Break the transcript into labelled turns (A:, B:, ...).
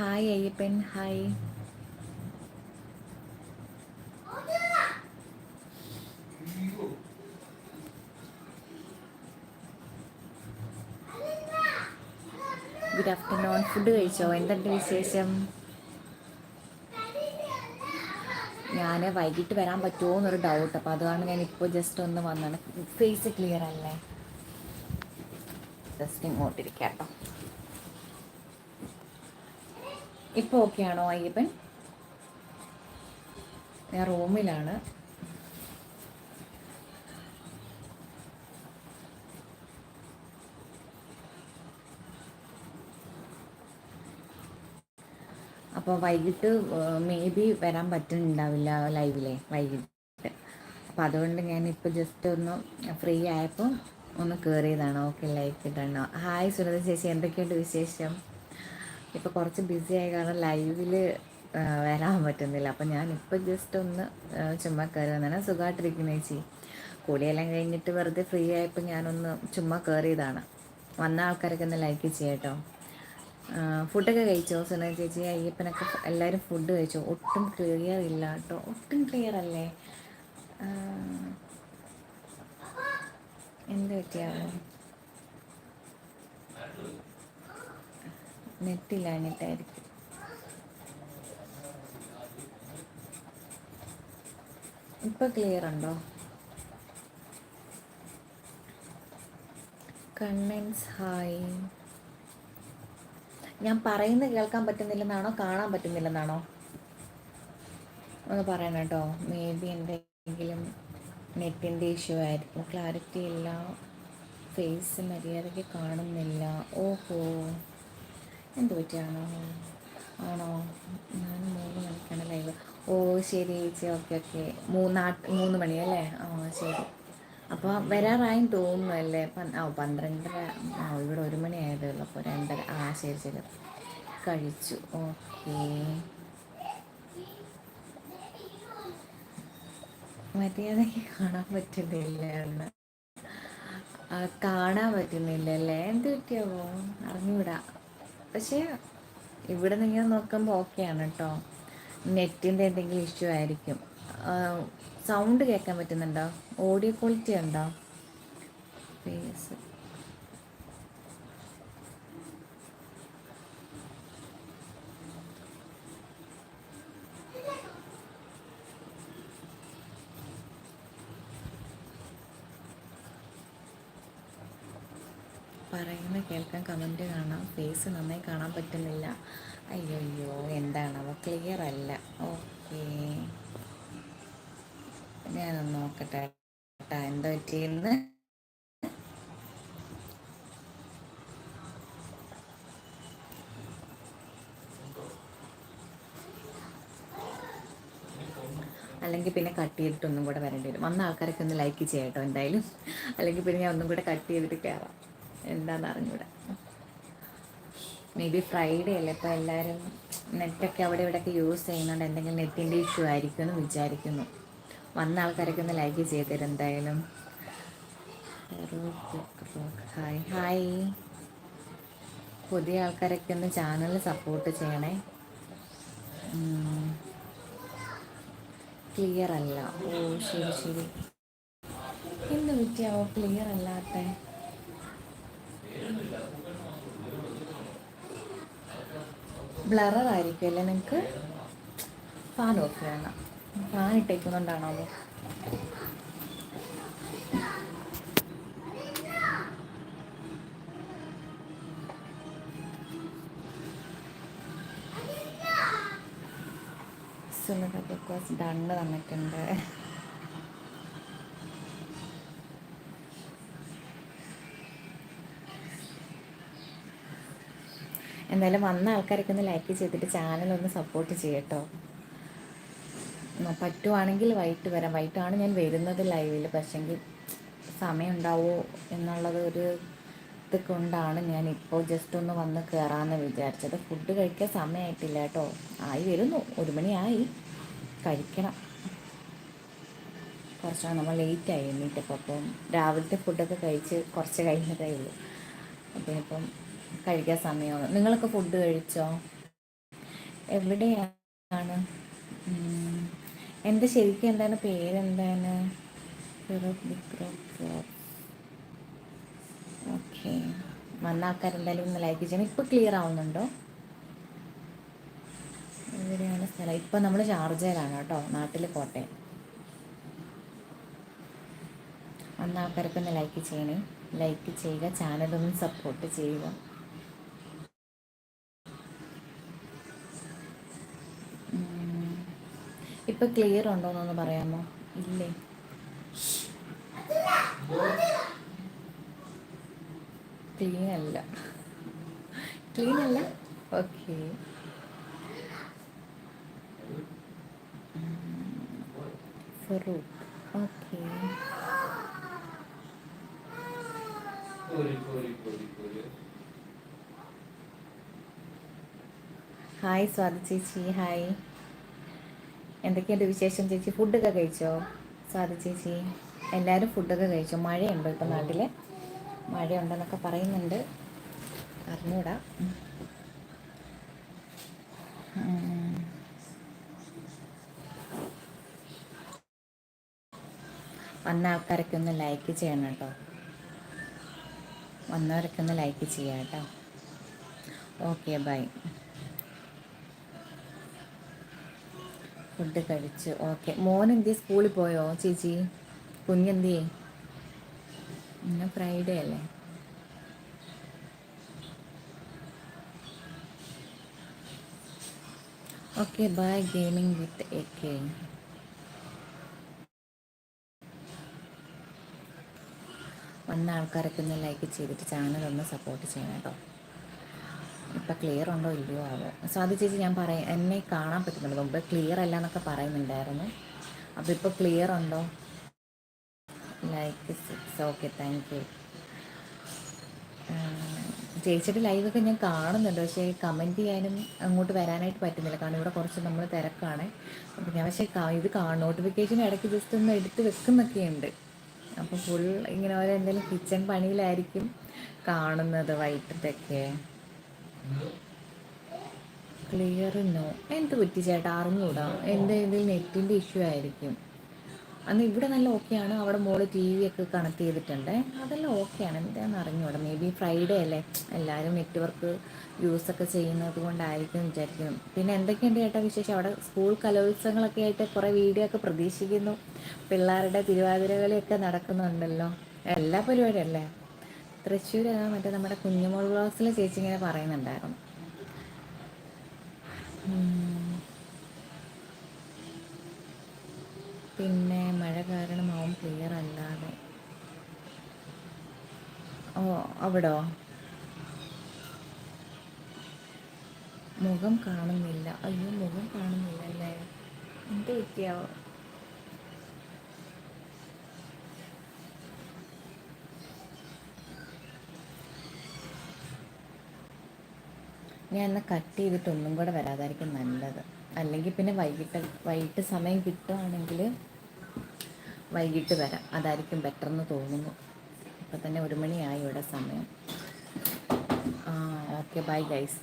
A: Hi Ayyappan hi good afternoon food കഴിച്ചോ? എന്തുണ്ട് വിശേഷം? ഞാൻ വൈകിട്ട് വരാൻ പറ്റുമോ എന്നൊരു ഡൗട്ട് അപ്പോൾ അതുകൊണ്ട് ഞാൻ ഇപ്പോൾ ജസ്റ്റ് ഒന്ന് വന്നാണ് ഫേസ് ക്ലിയർ അല്ലേ? ജസ്റ്റ് ഇങ്ങോട്ടിരിക്കാം കേട്ടോ ഇപ്പോൾ ഓക്കെ ആണോ അയ്യപ്പൻ? ഞാൻ റൂമിലാണ് അപ്പോൾ വൈകിട്ട് മേ ബി വരാൻ പറ്റുന്നുണ്ടാവില്ല ലൈവിലെ വൈകിട്ട്. അപ്പോൾ അതുകൊണ്ട് ഞാൻ ഇപ്പോൾ ജസ്റ്റ് ഒന്ന് ഫ്രീ ആയപ്പോൾ ഒന്ന് കയറിയതാണ് ഓക്കെ ലൈക്ക് ഇടണോ ഹായ് സുരത ചേച്ചി എന്തൊക്കെയുണ്ട് വിശേഷം? ഇപ്പോൾ കുറച്ച് ബിസി ആയ കാരണം ലൈവിൽ വരാൻ പറ്റുന്നില്ല. അപ്പം ഞാൻ ഇപ്പോൾ ജസ്റ്റ് ഒന്ന് ചുമ്മാ കയറി വന്നാണ് സുഖമായിട്ടിരിക്കുന്ന ചേച്ചി. കൂടിയെല്ലാം കഴിഞ്ഞിട്ട് വെറുതെ ഫ്രീ ആയപ്പോൾ ഞാനൊന്ന് ചുമ്മാ കയറിയതാണ് വന്ന ആൾക്കാരൊക്കെ ഒന്ന് ലൈക്ക് ചെയ്യട്ടോ. ഫുഡൊക്കെ കഴിച്ചോ? സുന ചേച്ചി അയ്യപ്പനൊക്കെ എല്ലാവരും ഫുഡ് കഴിച്ചോ? ഒട്ടും ക്ലിയർ ഇല്ല കേട്ടോ ഒട്ടും ക്ലിയർ അല്ലേ? എന്ത് പറ്റിയാവോ? നെറ്റില്ലാഞ്ഞിട്ടായിരിക്കും ഇപ്പൊ ക്ലിയർ ഉണ്ടോ? കണ്ണൻസ് ഹായ് ഞാൻ പറയുന്നത് കേൾക്കാൻ പറ്റുന്നില്ലെന്നാണോ കാണാൻ പറ്റുന്നില്ലെന്നാണോ? ഒന്ന് പറയണം കേട്ടോ. മേ ബി എന്തെങ്കിലും നെറ്റിന്റെ ഇഷ്യൂ ആയിരിക്കും. ക്ലാരിറ്റി ഇല്ല. ഫേസ് മര്യാദയ്ക്ക് കാണുന്നില്ല. ഓഹോ. എന്ത് പറ്റിയാണോ? ആണോ? ഞാൻ മൂന്ന് മണിക്കാണ് ലൈവ്. ഓ ശരി ചേച്ചി ഓക്കെ ഓക്കെ. മൂന്നാ മൂന്ന് മണി അല്ലേ? ആ ശരി. അപ്പോൾ വരാറായും തോന്നുന്നു അല്ലേ? ആ പന്ത്രണ്ടര ആ ഇവിടെ ഒരു മണി ആയതേ ഉള്ളൂ. അപ്പോൾ രണ്ടര ആ ശരി ശരി. കഴിച്ചു. ഓക്കെ. മര്യാദയ്ക്ക് കാണാൻ പറ്റുന്നില്ല എന്ന് കാണാൻ പറ്റുന്നില്ല അല്ലേ? എന്ത് പറ്റിയാവോ? അറിഞ്ഞുവിടാ പക്ഷേ ഇവിടെ നിങ്ങൾ നോക്കുമ്പോൾ ഓക്കെയാണ് കേട്ടോ നെറ്റിന്റെ എന്തെങ്കിലും ഇഷ്യൂ ആയിരിക്കും. സൗണ്ട് കേൾക്കാൻ പറ്റുന്നുണ്ടോ? ഓഡിയോ ക്വാളിറ്റി ഉണ്ടോ? പറയുന്ന കേൾക്കാൻ കമന്റ് കാണാം. ഫേസ് നന്നായി കാണാൻ പറ്റുന്നില്ല. അയ്യോ അയ്യോ അവ ക്ലിയർ അല്ല. ഓക്കെ ഞാനൊന്ന് നോക്കട്ടെ കേട്ടാ എന്താ പറ്റിയെന്ന്? അല്ലെങ്കിൽ പിന്നെ കട്ട് ചെയ്തിട്ട് ഒന്നും കൂടെ വരേണ്ടി വരും. വന്ന ആൾക്കാരൊക്കെ ഒന്ന് ലൈക്ക് ചെയ്യട്ടോ എന്തായാലും. അല്ലെങ്കിൽ പിന്നെ ഞാൻ ഒന്നും കൂടെ കട്ട് ചെയ്തിട്ട് കയറാം എന്താന്ന് അറിഞ്ഞൂടെ. മേ ബി ഫ്രൈഡേ അല്ലേ? ഇപ്പോൾ എല്ലാവരും നെറ്റൊക്കെ അവിടെ ഇവിടെയൊക്കെ യൂസ് ചെയ്യുന്നുണ്ട്. എന്തെങ്കിലും നെറ്റിന്റെ ഇഷ്യൂ ആയിരിക്കും എന്ന് വിചാരിക്കുന്നു. വന്ന ആൾക്കാരൊക്കെ ഒന്ന് ലൈക്ക് ചെയ്തരും എന്തായാലും. ഹായ് ഹായ് പുതിയ ആൾക്കാരൊക്കെ ഒന്ന് ചാനൽ സപ്പോർട്ട് ചെയ്യണേ. ക്ലിയർ അല്ല. ഓ ശരി ശരി. എന്ത് പറ്റിയാവോ? ക്ലിയർ അല്ലാത്തേ. ബ്ലറായിരിക്കും അല്ലേ നിങ്ങൾക്ക് ഫാൻ ഓഫ് വേണം ഫാൻ ഇട്ടേക്കുന്നുണ്ടാണോ ബിക്കോസ് ഡണ്ണ് തന്നിട്ടുണ്ട്. എന്തായാലും വന്ന ആൾക്കാരൊക്കെ ഒന്ന് ലൈക്ക് ചെയ്തിട്ട് ചാനൽ ഒന്ന് സപ്പോർട്ട് ചെയ്യട്ടോ. പറ്റുവാണെങ്കിൽ വൈകിട്ട് വരാം. വൈകിട്ടാണ് ഞാൻ വരുന്നത് ലൈവിൽ പക്ഷെങ്കിൽ സമയം ഉണ്ടാവുമോ എന്നുള്ളത് ഒരു ഇത് കൊണ്ടാണ് ഞാൻ ഇപ്പോൾ ജസ്റ്റ് ഒന്ന് വന്ന് കയറാമെന്ന് വിചാരിച്ചത്. ഫുഡ് കഴിക്കാൻ സമയമായിട്ടില്ല കേട്ടോ. ആയി വരുന്നു. ഒരു മണിയായി. കഴിക്കണം. കുറച്ചാണ്. നമ്മൾ ലേറ്റായി എണ്ണീറ്റപ്പോൾ അപ്പം രാവിലത്തെ ഫുഡൊക്കെ കഴിച്ച് കുറച്ച് കഴിഞ്ഞതേ ഉള്ളൂ. അപ്പം ഇപ്പം കഴിക്കാൻ സമയമാണ്. നിങ്ങളൊക്കെ ഫുഡ് കഴിച്ചോ? എവിടെയാണ്? എന്റെ ശരിക്കും എന്താണ്? പേരെന്താണ്? ഓക്കെ വന്ന ആൾക്കാരെന്തായാലും ഒന്ന് ലൈക്ക് ചെയ്യണം. ഇപ്പോൾ ക്ലിയർ ആവുന്നുണ്ടോ? എവിടെയാണ് സ്ഥലം. ഇപ്പം നമ്മൾ ചാർജറാണ് കേട്ടോ. നാട്ടിൽ കോട്ടയം. വന്ന ആൾക്കാരൊക്കെ ഒന്ന് ലൈക്ക് ചെയ്യണേ. ലൈക്ക് ചെയ്യുക. ചാനലൊന്നും സപ്പോർട്ട് ചെയ്യുക. ഇപ്പം ക്ലിയർ ഉണ്ടോയെന്നൊന്ന് പറയാമോ? ഇല്ലേ? ക്ലീൻ അല്ല. ക്ലീൻ അല്ല? ഓക്കെ ഓക്കെ ഹായ് സ്വാതി ചേച്ചി. ഹായ് എന്തൊക്കെയുണ്ട് വിശേഷം ചേച്ചി? ഫുഡൊക്കെ കഴിച്ചോ? സാധു ചേച്ചി എല്ലാവരും ഫുഡൊക്കെ കഴിച്ചോ? മഴയുണ്ടോ ഇപ്പം നാട്ടിൽ മഴയുണ്ടെന്നൊക്കെ പറയുന്നുണ്ട്. അറിഞ്ഞൂടാ. വന്ന ആൾക്കാരൊക്കെ ഒന്ന് ലൈക്ക് ചെയ്യണം കേട്ടോ. വന്നവരൊക്കെ ഒന്ന് ലൈക്ക് ചെയ്യാം കേട്ടോ. Okay bye. ഫുഡ് കഴിച്ചു ഓക്കെ മോൻ എന്തി സ്കൂളിൽ പോയോ ചേച്ചി? കുഞ്ഞെന്തിയേ ഇന്ന് ഫ്രൈഡേ അല്ലേ? Okay bye gaming with A K വന്ന ആൾക്കാരൊക്കെ ഒന്ന് ലൈക്ക് ചെയ്തിട്ട് ചാനൽ ഒന്ന് സപ്പോർട്ട് ചെയ്യണം കേട്ടോ. ഇപ്പം ക്ലിയർ ഉണ്ടോ ഇല്ലയോ ആവോ അത് ചേച്ചി ഞാൻ പറയും. എന്നെ കാണാൻ പറ്റുന്നുണ്ട്. മുമ്പ് ക്ലിയർ അല്ല എന്നൊക്കെ പറയുന്നുണ്ടായിരുന്നു. അപ്പോൾ ഇപ്പോൾ ക്ലിയർ ഉണ്ടോ? Like six okay thank you ചേച്ചിയുടെ ലൈവൊക്കെ ഞാൻ കാണുന്നുണ്ട്. പക്ഷേ കമന്റ് ചെയ്യാനും അങ്ങോട്ട് വരാനായിട്ട് പറ്റുന്നില്ല. കാരണം ഇവിടെ കുറച്ച് നമ്മൾ തിരക്കാണ്. അപ്പം ഞാൻ പക്ഷേ ഇത് നോട്ടിഫിക്കേഷൻ ഇടയ്ക്ക് ജസ്റ്റ് ഒന്ന് എടുത്ത് വെക്കുന്നൊക്കെയുണ്ട് അപ്പോൾ ഫുൾ ഇങ്ങനെ ഓരോ എന്തെങ്കിലും കിച്ചൺ പണിയിലായിരിക്കും കാണുന്നത് വൈകിട്ടത്തൊക്കെ. ക്ലിയർ നോ എന്ത് പറ്റി ചേട്ടാ? അറിഞ്ഞൂടാ. എന്റെ ഇതിൽ നെറ്റിന്റെ ഇഷ്യൂ ആയിരിക്കും. അന്ന് ഇവിടെ നല്ല ഓക്കെയാണ് അവിടെ മോൾ ടി വി ഒക്കെ കണക്ട് ചെയ്തിട്ടുണ്ട്. അതെല്ലാം ഓക്കെയാണ് എന്താണെന്ന് അറിഞ്ഞൂടാ. മേ ബി ഫ്രൈഡേ അല്ലേ? എല്ലാവരും നെറ്റ്വർക്ക് യൂസൊക്കെ ചെയ്യുന്നത് കൊണ്ടായിരിക്കും വിചാരിക്കുന്നു. പിന്നെ എന്തൊക്കെയുണ്ട് ചേട്ടാ വിശേഷം? അവിടെ സ്കൂൾ കലോത്സവങ്ങളൊക്കെ ആയിട്ട് കുറേ വീഡിയോ ഒക്കെ പ്രതീക്ഷിക്കുന്നു. പിള്ളേരുടെ തിരുവാതിരകളിയൊക്കെ നടക്കുന്നുണ്ടല്ലോ. എല്ലാ പരിപാടിയല്ലേ തൃശ്ശൂർ മറ്റേ നമ്മുടെ കുഞ്ഞുമോൾ ബ്ലോഗ്സിൽ ചേച്ചി ഇങ്ങനെ പറയുന്നുണ്ടായിരുന്നു. പിന്നെ മഴ കാരണം അവൻ ക്ലിയർ അല്ലാതെ. ഓ അവിടോ? മുഖം കാണുന്നില്ല. അയ്യോ മുഖം കാണുന്നില്ല അല്ലേ? എന്ത് പറ്റിയാവോ? ഞാൻ എന്നാൽ കട്ട് ചെയ്തിട്ട് ഒന്നും കൂടെ വരാതായിരിക്കും നല്ലത്. അല്ലെങ്കിൽ പിന്നെ വൈകിട്ട് വൈകിട്ട് സമയം കിട്ടുകയാണെങ്കിൽ വൈകിട്ട് വരാം. അതായിരിക്കും ബെറ്റർ എന്ന് തോന്നുന്നു. ഇപ്പം തന്നെ ഒരു മണിയായി ഇവിടെ സമയം. Okay bye guys